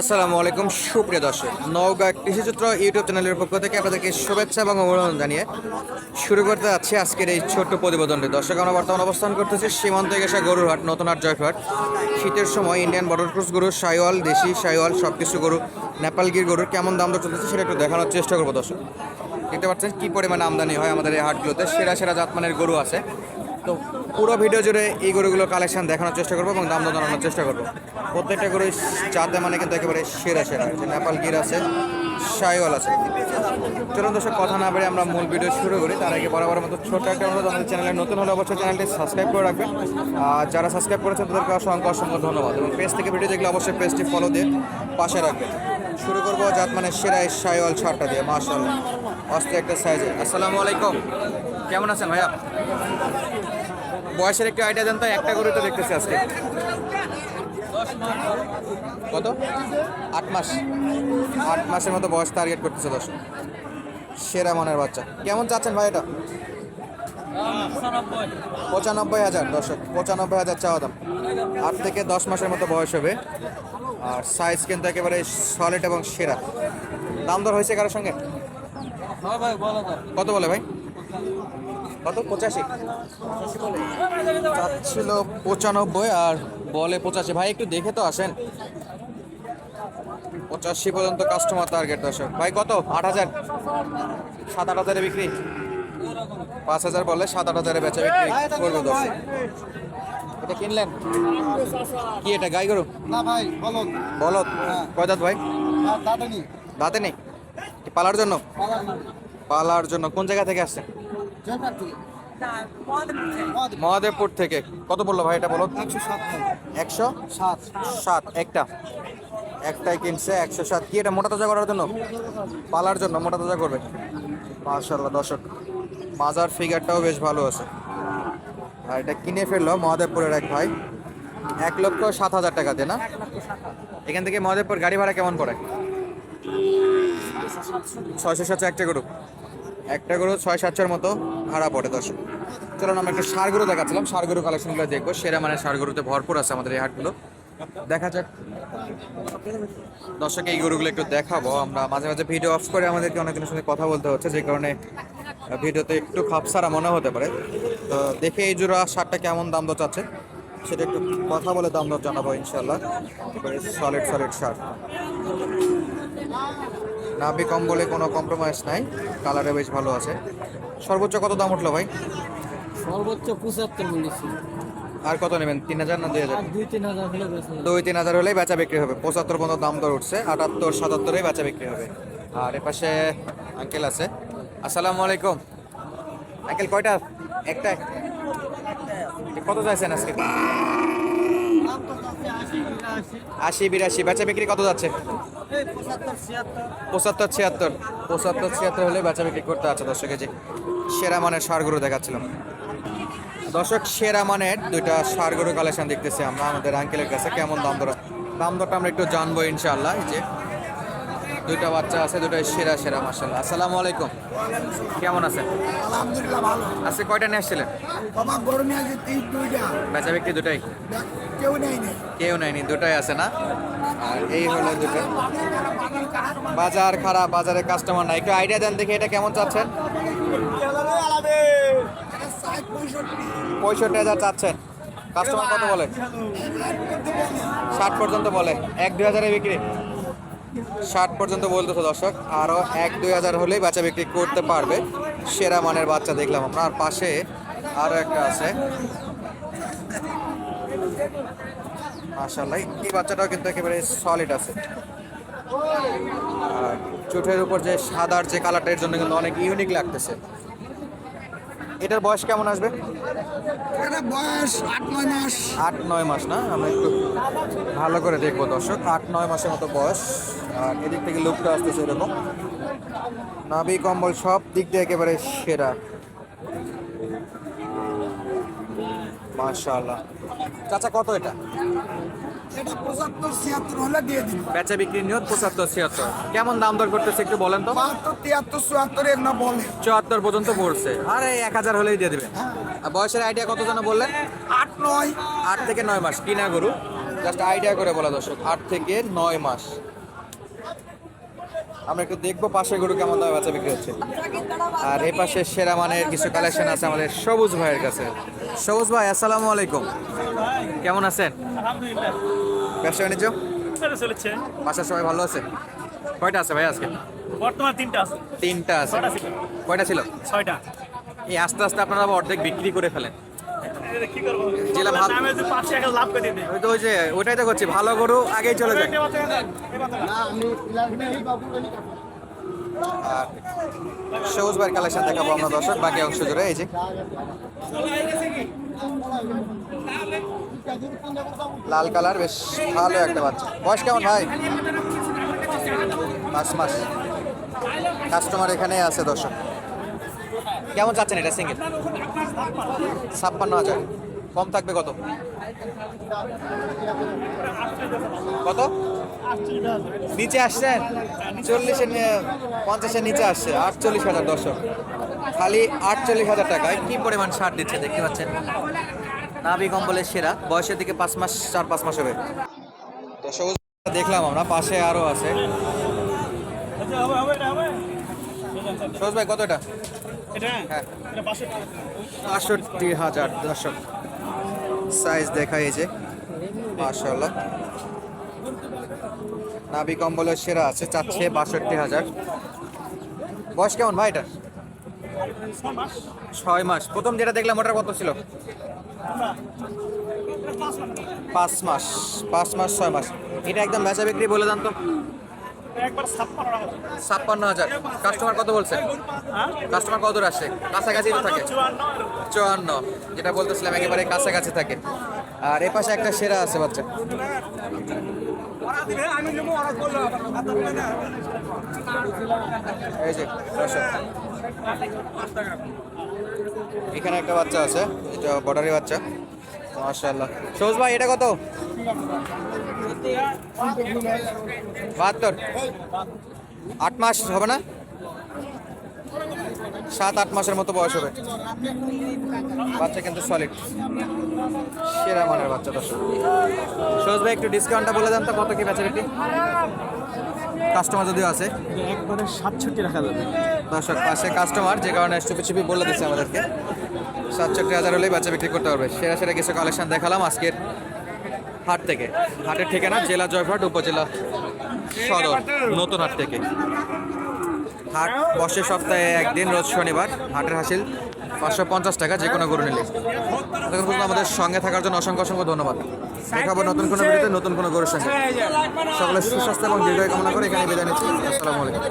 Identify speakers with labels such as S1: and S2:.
S1: আসসালামু আলাইকুম, সুপ্রিয় দর্শক। নওগাঁ কৃষিচিত্র ইউটিউব চ্যানেলের পক্ষ থেকে আপনাদেরকে শুভেচ্ছা এবং অভিনন্দন জানিয়ে শুরু করতে যাচ্ছি আজকের এই ছোট্ট প্রতিবেদনটি। দর্শক, আমরা বর্তমান অবস্থান করতেছি সীমান্ত গেসা গরুর হাট নতুন হাট জয়ফাট শীতের সময় ইন্ডিয়ান বর্ডার ক্রুজ গরু সাইওয়াল দেশি সাইওয়াল সব কিছু গরু, নেপালগির গরুর কেমন দাম দর চলতেছে সেটা একটু দেখানোর চেষ্টা করব, দর্শক। দেখতে পাচ্ছেন কী পরিমাণে আমদানি হয় আমাদের এই হাটগুলোতে? সেরা সেরা জাতমানের গরু আছে। তো পুরো ভিডিও জুড়ে এই গরুগুলোর কালেকশন দেখানোর চেষ্টা করব এবং দাম দর জানানোর চেষ্টা করব। প্রত্যেকটা গরু চাতে মানে কিন্তু একেবারে সেরা সেরা। যে নেপাল গির আছে সাইওয়াল আছে। চলুন দর্শক, কথা না বেড়ে আমরা মূল ভিডিও শুরু করি। তার আগে বরাবর মতো ছোট্ট একটা অনুরোধ, আমাদের চ্যানেলে নতুন হলে অবশ্যই চ্যানেলটি সাবস্ক্রাইব করে রাখবেন। আর যারা সাবস্ক্রাইব করেছেন, তাদেরকে অসংখ্য অসংখ্য ধন্যবাদ। এবং পেজ থেকে ভিডিও দেখলে অবশ্যই পেজটি ফলো দিয়ে পাশে রাখবেন। শুরু করব জাত মানে সেরা সাইওয়াল ছাড়টা দিয়ে মার্শাল্লাহ অস্ত্র একটা সাইজে আসসালামু আলাইকুম। কেমন আছেন ভাইয়া? বয়সের একটু আইডিয়া দেন তো একটা করে তো দেখতেছি আজকে। কত? আট মাস। আট মাসের মতো বয়স টার্গেট করতেছে দশ সেরা মনের বাচ্চা। কেমন চাচ্ছেন ভাই এটা? পঁচানব্বই হাজার দর্শক পঁচানব্বই হাজার চাওয়া দাম। আট থেকে দশ মাসের মতো বয়স হবে। আর সাইজ কিন্তু একেবারে সলিড এবং সেরা। দাম দর হয়েছে কারোর সঙ্গে? কত বলে ভাই? কত? পঁচাশি। ছিল পঁচানব্বই আর বলে পঁচাশি। ভাই একটু দেখে তো আসেন। পঁচাশি পর্যন্ত কাস্টমার টার্গেট দর্শক। ভাই কত? আট হাজার। সাত আট হাজারে বিক্রি। পাঁচ হাজার বলে সাত আট হাজারে বেচা বিক্রি করব দর্শক। এটা কিনলেন? কি এটা গাই গরু?
S2: না ভাই বলো
S1: বলত কয় দাঁত ভাই?
S2: দাদা নি
S1: দাঁতে নেই? পালার জন্য। পালার জন্য। কোন জায়গা থেকে আসছেন? মহাদেবপুর থেকে। কত বলল ভাই এটা বলো?
S2: একশো সাত।
S1: একশো
S2: সাত।
S1: সাত একটা। একটাই কিনছে একশো সাত। কি এটা মোটা তাজা করার জন্য? পালার জন্য মোটা তাজা করবে। মার্শাল্লাহ দর্শক মাজার ফিগারটাও বেশ ভালো আছে। আর এটা কিনে ফেলল মহাদেবপুরের এক ভাই। এক লক্ষ সাত হাজার টাকা দিয়ে না? এখান থেকে মহাদেবপুর গাড়ি ভাড়া কেমন পড়ে? ছয়শো সাতশো একটা গরু। একটা গরু ছয় সাতশোর মতো ভাড়া পড়ে দর্শক। চলুন আমরা একটা সার গরু দেখাচ্ছিলাম। সার গরু কালেকশনগুলো দেখব। সেরা মানে সার গরুতে ভরপুর আছে আমাদের এই হাটগুলো। দেখা যাক। দর্শক, এই গরুগুলো একটু দেখাবো। আমরা মাঝে মাঝে ভিডিও অফ করে আমাদেরকে অনেকজনের সঙ্গে কথা বলতে হচ্ছে, যে কারণে ভিডিওতে একটু খাপসারা মনে হতে পারে। তো দেখে এই জোড়া সারটা কেমন দাম দর চাচ্ছে, সেটা একটু কথা বলে দাম দর জানাব ইনশাল্লাহ সলিড সলিড সার। নাভি কম বলে কোনো কম্প্রোমাইজ নাই কালারে বেশ ভালো আছে। সর্বোচ্চ কত দাম উঠল ভাই?
S2: সর্বোচ্চ পঁচাত্তর বলেছি
S1: আর কত নেবেন? তিন হাজার না দুই হাজার?
S2: দুই তিন হাজার
S1: হলেই বেচা বিক্রি হবে। পঁচাত্তর পর্যন্ত দাম দর উঠছে আটাত্তর সাতাত্তরেই বেচা বিক্রি হবে। আর এপাশে আঙ্কেল আছে। আসসালামু আলাইকুম। আঙ্কেল কয়টা? একটা। কত চাইছেন আজকে? আশি বিরাশি। বেচা বিক্রি কত যাচ্ছে? পঁচাত্তর ছিয়াত্তর। পঁচাত্তর ছিয়াত্তর হলে বেচা বিক্রি করতে আছে দর্শকে যে সেরা মানের সারগুলো দেখাচ্ছিলাম। দর্শক সেরা মানের দুইটা সার গরু কালেকশন দেখতেছি আমরা আমাদের আঙ্কেলের কাছে কেমন দাম দর দাম দরটা আমরা একটু জানব ইনশাল্লাহ এই যে দুইটা বাচ্চা আছে দুটাই সেরা সেরা মাসাল্লাহ আসসালামু আলাইকুম। কেমন আছেন?
S2: আলহামদুলিল্লাহ ভালো।
S1: আজকে কয়টা নিয়ে আসছিলেন?
S2: বাবা গরু নিয়ে আছে তিন দুইটা।
S1: বেচা বিক্রি দুটাই?
S2: কেউ নেই নেই
S1: কেউ নেয়নি দুটাই আছে না? আর এই হলো দুটো বাজার খারাপ বাজারে কাস্টমার নাই। একটু আইডিয়া দেন দেখি এটা কেমন চাচ্ছেন? পঁয়ষট্টি হাজার চাচ্ছেন। কাস্টমার কত বলে? ষাট পর্যন্ত বলে। এক, দুই হাজারে বিক্রি। ষাট পর্যন্ত বলতেছে দর্শক। আরও এক, দুই হাজার হলেই বাচ্চা বিক্রি করতে পারবে। সেরা মানের বাচ্চা দেখলাম আর পাশে। আরও একটা আছে। মাশাল্লাহ এই বাচ্চাটাও কিন্তু একেবারে সলিড আছে। আর চোখের উপর যে সাদার যে কালারটা এর জন্য কিন্তু অনেক ইউনিক লাগতেছে। এটার বয়স কেমন আসবে?
S2: বয়স আট নয় মাস।
S1: আট নয় মাস না? আমরা একটু ভালো করে দেখব দর্শক। আট নয় মাসের মতো বয়স। আর এদিক থেকে লুকটা আসতেছে এরকম। নাভি কম্বল সব দিক দিয়ে একেবারে সেরা। মাশাআল্লাহ। চাচা কত এটা?
S2: এটা পঁচাত্তর ছিয়াত্তর হলে দিয়ে দিন।
S1: বেচা বিক্রি নিয়ত পঁচাত্তর ছিয়াত্তর। কেমন দাম দর করতেছে একটু বলেন তো?
S2: বাহাত্তর তিয়াত্তর চুয়াত্তর এর না বলে।
S1: চুয়াত্তর পর্যন্ত পড়ছে। আরে এক হাজার হলেই দিয়ে দেবে আর বয়সের আইডিয়া কত যেন বললেন?
S2: আট নয়।
S1: আট থেকে নয় মাস। কিনা গরু? জাস্ট আইডিয়া করে বলা দর্শক। আট থেকে নয় মাস। আমরা একটু দেখব পাশে গরু কেমন দামে বাচ্চা বিক্রি হচ্ছে। আর এই পাশে সেরা মানের কিছু কালেকশন আছে আমাদের সবুজ ভাইয়ের কাছে। সবুজ ভাই আসসালামু আলাইকুম। কেমন আছেন?
S3: আলহামদুলিল্লাহ
S1: ব্যবসা বাণিজ্য?
S3: ভালো চলেছে।
S1: বাসার সবাই ভালো আছে? কয়টা আছে ভাই আজকে?
S3: বর্তমান তিনটা আছে।
S1: তিনটা আছে। কয়টা ছিল?
S3: ছয়টা।
S1: এই আস্তে আস্তে আপনারা আবার অর্ধেক বিক্রি করে ফেলেন।
S3: এটা কি করব?
S1: জেলা ভালো-
S3: নামে যে পাঁচশো একটা লাভ করে দিতে
S1: ওই তো ওই যে ওইটাই তো করছি ভালো গরু আগেই চলে যায়। আর সবুজ ভাইয়ের কালেকশন দেখাবো আমরা দর্শক বাকি অংশ জুড়ে এই যে। লাল কালার, বেশ ভালো একটা বাচ্চা। বয়স কেমন ভাই? পাঁচ মাস। কাস্টমার এখানে আছে, দর্শক। কেমন চাচ্ছেন এটা সিঙ্গেল ছাপ্পান্ন হাজার। কম থাকবে কত? কত? নিচে আসছেন? চল্লিশের পঞ্চাশের নিচে আসছে। আটচল্লিশ হাজার দর্শক। খালি আটচল্লিশ হাজার টাকায় কি পরিমাণ ছাড় দিচ্ছে দেখতে পাচ্ছেন? নাভি কম্বলের সেরা। বয়সের দিকে পাঁচ মাস চার পাঁচ মাস হবে। তো সবুজ দেখলাম আমরা পাশে আরও আছে। সবুজ ভাই কত এটা?
S3: এটা
S1: হ্যাঁ। বাষট্টি হাজার দর্শক। সাইজ দেখা যে। মাশাল্লাহ নাভি কম্বলের সেরা আছে চাচ্ছে বাষট্টি হাজার। বয়স কেমন ভাই এটা?
S3: ছয় মাস।
S1: প্রথম যেটা দেখলাম ওটার কত ছিল?
S3: পাঁচ মাস
S1: পাঁচ মাস ছয় মাস। এটা একদম বেচা বিক্রি বলে দেন তো।
S3: ছাপ্পান্ন
S1: হাজার। কাস্টমার কত বলছে? কাস্টমার কত আসে? কাছাকাছি থাকে?
S3: চুয়ান্ন।
S1: যেটা বলতেছিলাম একেবারে কাছাকাছি থাকে। আর এ পাশে একটা সেরা আছে বাচ্চা। এই যে। এখানে একটা বাচ্চা আছে, এটা বর্ডারি বাচ্চা। মাশাআল্লাহ। সবুজ ভাই, এটা কত? বাহাত্তর। আট মাস হবে না? সাত, আট মাসের মতো বয়স হবে। বাচ্চা কিন্তু সলিড সেরা মানের বাচ্চাটা সবুজ ভাই, একটু ডিসকাউন্টটা বলে দেন তো, কত কি বেচা বিক্রি? কাস্টমার যদিও আছে।
S3: একবারে সাতষট্টি রাখা যাবে
S1: দর্শক পাশে কাস্টমার যে কারণে চুপি চুপি বলে দিচ্ছে আমাদেরকে। সাতষট্টি হাজার হলেই বাচ্চা বিক্রি করতে পারবে। সেরা সেরা কিছু কালেকশন দেখালাম আজকের হাট থেকে। হাটের ঠিকানা জেলা জয়ঘাট উপজেলা সদর নতুন হাট থেকে। হাট বসে সপ্তাহে একদিন রোজ শনিবার। হাটের হাসিল পাঁচশো পঞ্চাশ টাকা যে কোনো গরু নিলে পর্যন্ত আমাদের সঙ্গে থাকার জন্য অসংখ্য অসংখ্য ধন্যবাদ। দেখাবো নতুন কোনো ভিডিওতে নতুন কোনো গরুর সঙ্গে। সকলে সুস্বাস্থ্য এবং দীর্ঘ কামনা করে এখানে বিদায় নিচ্ছি। আসসালামু আলাইকুম।